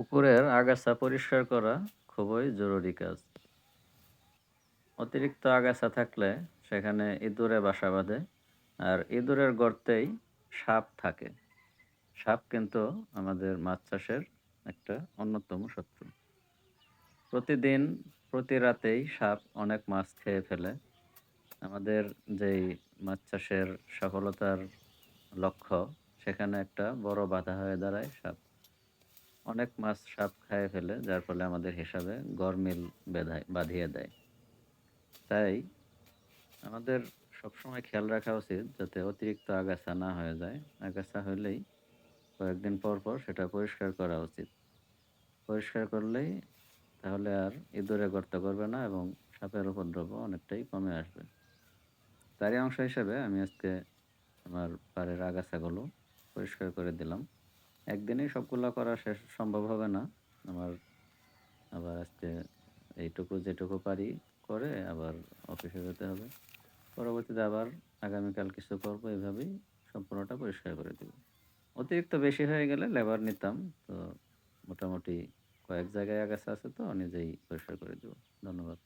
পুকুরের আগাছা পরিষ্কার করা খুবই জরুরি কাজ। অতিরিক্ত আগাছা থাকলে সেখানে ইঁদুরে বাসা বাঁধে আর ইঁদুরের গর্তেই সাপ থাকে। সাপ কিন্তু আমাদের মাছ চাষের একটা অন্যতম শত্রু। প্রতিদিন, প্রতি রাতেই সাপ অনেক মাছ খেয়ে ফেলে। আমাদের যেই মাছ চাষের সফলতার লক্ষ্য, সেখানে একটা বড় বাধা হয়ে দাঁড়ায় সাপ। অনেক মাছ সাপ খাইয়ে ফেলে যার ফলে আমাদের হিসাবে গরমিল বেধায় বাঁধিয়ে দেয়। তাই আমাদের সবসময় খেয়াল রাখা উচিত যাতে অতিরিক্ত আগাছা না হয়ে যায়। আগাছা হলেই কয়েকদিন পর, পর সেটা পরিষ্কার করা উচিত। পরিষ্কার করলেই তাহলে আর ইঁদুরে গর্ত করবে না এবং সাপের উপদ্রবও অনেকটাই কমে আসবে। তারই অংশ হিসেবে আমি আজকে আমার পাড়ের আগাছাগুলো পরিষ্কার করে দিলাম। একদিনেই সবগুলা করা শেষ, সম্ভব হবে না। আমার আবার আজকে এইটুকু যেটুকু পারি করে আবার অফিসে যেতে হবে। পরবর্তীতে আবার আগামীকাল কিছু করব, এভাবেই সম্পূর্ণটা পরিষ্কার করে দিব। অতিরিক্ত বেশি হয়ে গেলে লেবার নিতাম। তো মোটামুটি কয়েক জায়গায় আগাছা আছে তো, নিজেই পরিষ্কার করে দিব। ধন্যবাদ।